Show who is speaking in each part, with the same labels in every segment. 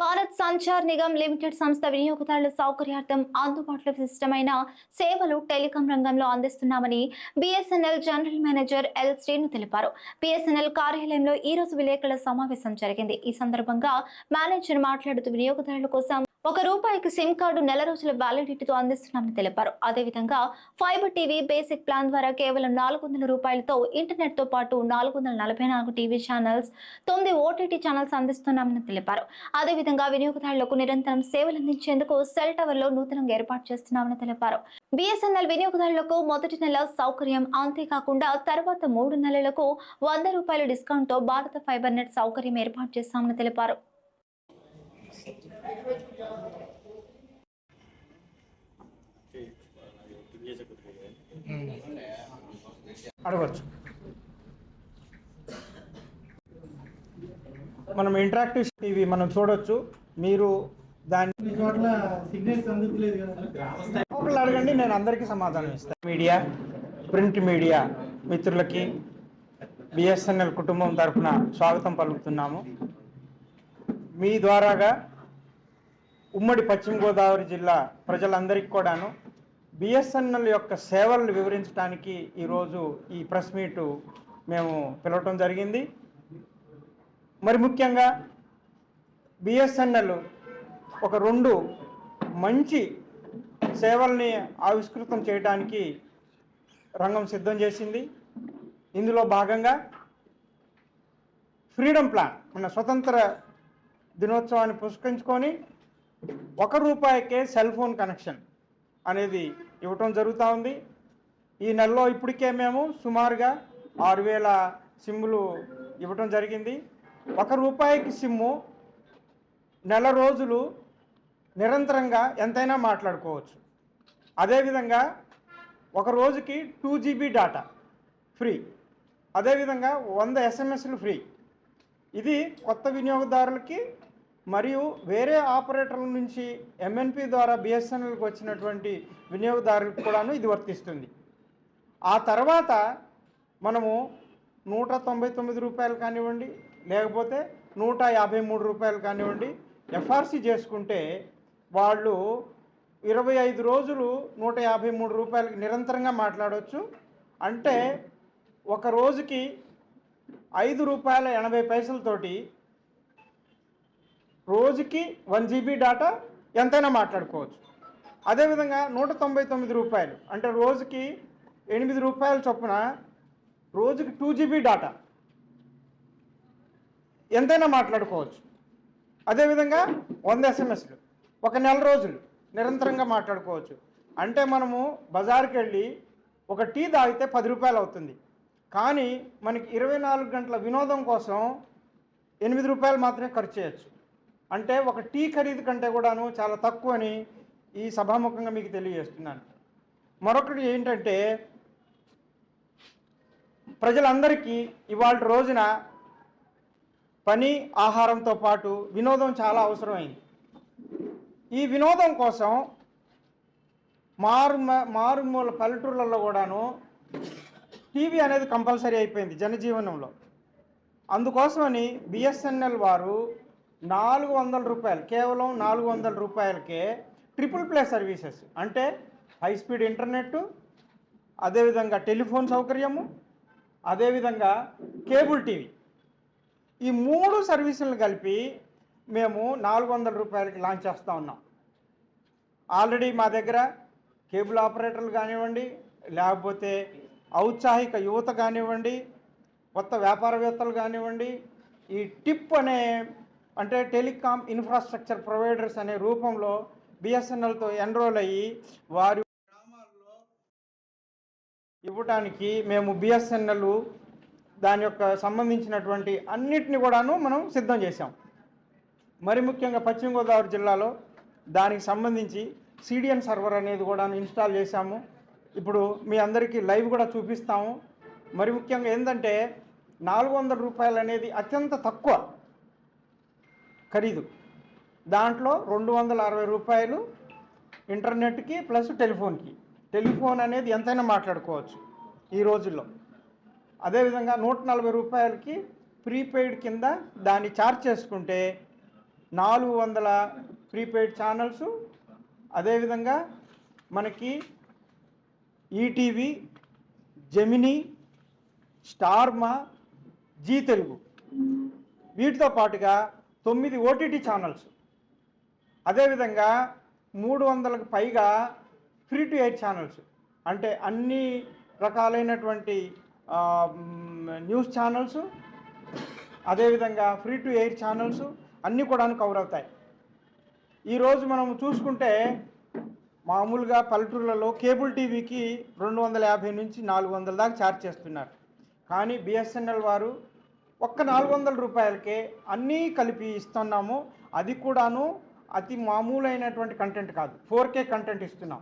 Speaker 1: Bharat Sanchar Nigam limited సంస్థ వినియోగదారుల సౌకర్యార్థం అందుబాటులో విశిష్టమైన సేవలు టెలికాం రంగంలో అందిస్తున్నామని BSNL general manager L Srinu తెలిపారు. బిఎస్ఎన్ఎల్ కార్యాలయంలో ఈ రోజు విలేకరుల సమావేశం జరిగింది. ఈ సందర్భంగా మేనేజర్ మాట్లాడుతూ వినియోగదారుల కోసం ఒక రూపాయికి సిమ్ కార్డు నెల రోజుల వ్యాలిడిటీతో అందిస్తున్నామని తెలిపారు. అదేవిధంగా ఫైబర్ టీవీ బేసిక్ ప్లాన్ ద్వారా కేవలం నాలుగు వందల రూపాయలతో ఇంటర్నెట్తో పాటు నాలుగు వందల నలభై నాలుగు టీవీ ఛానల్స్ తొమ్మిది ఓటీటీ ఛానల్స్ అందిస్తున్నామని తెలిపారు. అదేవిధంగా వినియోగదారులకు నిరంతరం సేవలు అందించేందుకు సెల్ టవర్లో నూతనంగా ఏర్పాటు చేస్తున్నామని తెలిపారు. బిఎస్ఎన్ఎల్ వినియోగదారులకు మొదటి నెల సౌకర్యం అంతేకాకుండా తర్వాత మూడు నెలలకు వంద రూపాయల డిస్కౌంట్తో భారత ఫైబర్ నెట్ సౌకర్యం ఏర్పాటు చేస్తామని తెలిపారు.
Speaker 2: అడగచ్చు. మనం ఇంటరాక్టివ్ టీవీ మనం చూడొచ్చు. మీరు దాన్ని ఒకళ్ళు అడగండి నేను అందరికీ సమాధానం ఇస్తాను మీడియా ప్రింట్ మీడియా మిత్రులకి బిఎస్ఎన్ఎల్ కుటుంబం తరఫున స్వాగతం పలుకుతున్నాము. మీ ద్వారాగా ఉమ్మడి పశ్చిమ గోదావరి జిల్లా ప్రజలందరికీ కూడాను బిఎస్ఎన్ఎల్ యొక్క సేవలను వివరించడానికి ఈరోజు ఈ ప్రెస్ మీటు మేము పిలవటం జరిగింది. మరి ముఖ్యంగా బిఎస్ఎన్ఎల్ ఒక రెండు మంచి సేవల్ని ఆవిష్కృతం చేయడానికి రంగం సిద్ధం చేసింది. ఇందులో భాగంగా ఫ్రీడమ్ ప్లాన్ మన స్వతంత్ర దినోత్సవాన్ని పురస్కరించుకొని ఒక రూపాయికే సెల్ ఫోన్ కనెక్షన్ అనేది ఇవ్వటం జరుగుతూ ఉంది. ఈ నెలలో ఇప్పటికే మేము సుమారుగా ఆరు వేల సిమ్ములు ఇవ్వటం జరిగింది. ఒక రూపాయికి సిమ్ము నెల రోజులు నిరంతరంగా ఎంతైనా మాట్లాడుకోవచ్చు. అదేవిధంగా ఒక రోజుకి టూ జీబీ డాటా ఫ్రీ. అదేవిధంగా వంద ఎస్ఎంఎస్లు ఫ్రీ. ఇది కొత్త వినియోగదారులకి మరియు వేరే ఆపరేటర్ల నుంచి ఎంఎన్పి ద్వారా బిఎస్ఎన్ఎల్కి వచ్చినటువంటి వినియోగదారులకు కూడాను ఇది వర్తిస్తుంది. ఆ తర్వాత మనము నూట తొంభై తొమ్మిది రూపాయలు కానివ్వండి లేకపోతే నూట యాభై మూడు రూపాయలు కానివ్వండి ఎఫ్ఆర్సి చేసుకుంటే వాళ్ళు ఇరవై ఐదు రోజులు నూట యాభై మూడు రూపాయలకి నిరంతరంగా మాట్లాడవచ్చు అంటే ఒక రోజుకి ఐదు రూపాయల ఎనభై పైసలతోటి రోజుకి వన్ జీబీ డాటా ఎంతైనా మాట్లాడుకోవచ్చు. అదేవిధంగా నూట తొంభై తొమ్మిది రూపాయలు అంటే రోజుకి ఎనిమిది రూపాయల చొప్పున రోజుకి టూ జీబీ డాటా ఎంతైనా మాట్లాడుకోవచ్చు. అదేవిధంగా వంద ఎస్ఎంఎస్లు ఒక నెల రోజులు నిరంతరంగా మాట్లాడుకోవచ్చు. అంటే మనము బజార్కి వెళ్ళి ఒక టీ తాగితే పది రూపాయలు అవుతుంది. కానీ మనకి ఇరవై నాలుగు గంటల వినోదం కోసం ఎనిమిది రూపాయలు మాత్రమే ఖర్చు చేయొచ్చు. అంటే ఒక టీ ఖరీదు కంటే కూడాను చాలా తక్కువ అని ఈ సభాముఖంగా మీకు తెలియజేస్తున్నాను. మరొకటి ఏంటంటే ప్రజలందరికీ ఇవాళ రోజున పని ఆహారంతో పాటు వినోదం చాలా అవసరమైంది. ఈ వినోదం కోసం మారు మారుమూల పల్లెటూర్లలో కూడాను టీవీ అనేది కంపల్సరీ అయిపోయింది జనజీవనంలో. అందుకోసమని బిఎస్ఎన్ఎల్ వారు నాలుగు వందల రూపాయలు కేవలం నాలుగు వందల రూపాయలకే ట్రిపుల్ ప్లే సర్వీసెస్ అంటే హై స్పీడ్ ఇంటర్నెట్ అదేవిధంగా టెలిఫోన్ సౌకర్యము అదేవిధంగా కేబుల్ టీవీ ఈ మూడు సర్వీసులను కలిపి మేము నాలుగు వందల రూపాయలకి లాంచ్ చేస్తూ ఉన్నాం. ఆల్రెడీ మా దగ్గర కేబుల్ ఆపరేటర్లు కానివ్వండి లేకపోతే ఔత్సాహిక యువత కానివ్వండి కొత్త వ్యాపారవేత్తలు కానివ్వండి ఈ టిప్ అనే అంటే టెలికాం ఇన్ఫ్రాస్ట్రక్చర్ ప్రొవైడర్స్ అనే రూపంలో బిఎస్ఎన్ఎల్తో ఎన్రోల్ అయ్యి వారి గ్రామాల్లో ఇవ్వటానికి మేము బిఎస్ఎన్ఎల్ దాని యొక్క సంబంధించినటువంటి అన్నిటిని కూడాను మనం సిద్ధం చేశాం. మరి ముఖ్యంగా పశ్చిమ గోదావరి జిల్లాలో దానికి సంబంధించి సిడిఎన్ సర్వర్ అనేది కూడా ఇన్స్టాల్ చేశాము. ఇప్పుడు మీ అందరికీ లైవ్ కూడా చూపిస్తాము. మరి ముఖ్యంగా ఏంటంటే నాలుగు వందల రూపాయలు అనేది అత్యంత తక్కువ ఖరీదు. దాంట్లో రెండు వందల అరవై రూపాయలు ఇంటర్నెట్కి ప్లస్ టెలిఫోన్కి. టెలిఫోన్ అనేది ఎంతైనా మాట్లాడుకోవచ్చు ఈ రోజుల్లో. అదేవిధంగా నూట నలభై రూపాయలకి ప్రీపెయిడ్ కింద దాన్ని ఛార్జ్ చేసుకుంటే నాలుగు వందల ప్రీపెయిడ్ ఛానల్స్ అదేవిధంగా మనకి ETV Gemini Star Maa Zee Telugu. వీటితో పాటుగా తొమ్మిది ఓటీటీ ఛానల్స్ అదేవిధంగా మూడు వందలకు పైగా ఫ్రీ టు ఎయిర్ ఛానల్స్ అంటే అన్ని రకాలైనటువంటి న్యూస్ ఛానల్స్ అదేవిధంగా ఫ్రీ టు ఎయిర్ ఛానల్స్ అన్నీ కూడా కవర్ అవుతాయి. ఈరోజు మనం చూసుకుంటే మామూలుగా పల్లెటూర్లలో కేబుల్ టీవీకి రెండు వందల యాభై నుంచి నాలుగు వందల దాకా ఛార్జ్ చేస్తున్నారు. కానీ బిఎస్ఎన్ఎల్ వారు ఒక్క నాలుగు వందల రూపాయలకే అన్నీ కలిపి ఇస్తున్నాము. అది కూడాను అతి మామూలైనటువంటి కంటెంట్ కాదు. ఫోర్ కే కంటెంట్ ఇస్తున్నాం.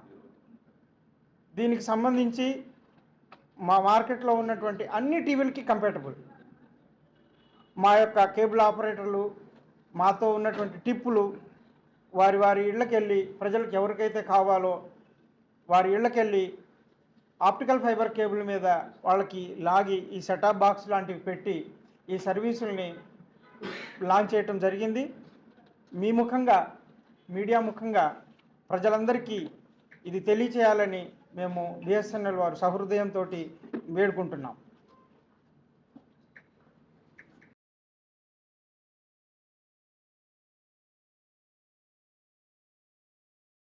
Speaker 2: దీనికి సంబంధించి మా మార్కెట్లో ఉన్నటువంటి అన్ని టీవీలకి కంపేటబుల్ మా యొక్క కేబుల్ ఆపరేటర్లు మాతో ఉన్నటువంటి టిప్పులు వారి వారి ఇళ్ళకెళ్ళి ప్రజలకు ఎవరికైతే కావాలో వారి ఇళ్ళకెళ్ళి ఆప్టికల్ ఫైబర్ కేబుల్ మీద వాళ్ళకి లాగి ఈ సెటాప్ బాక్స్ లాంటివి పెట్టి ఈ సర్వీసుల్ని లాంచ్ చేయటం జరిగింది. మీ ముఖంగా మీడియా ముఖంగా ప్రజలందరికీ ఇది తెలియచేయాలని మేము బిఎస్ఎన్ఎల్ వారు సహృదయంతో వేడుకుంటున్నాం.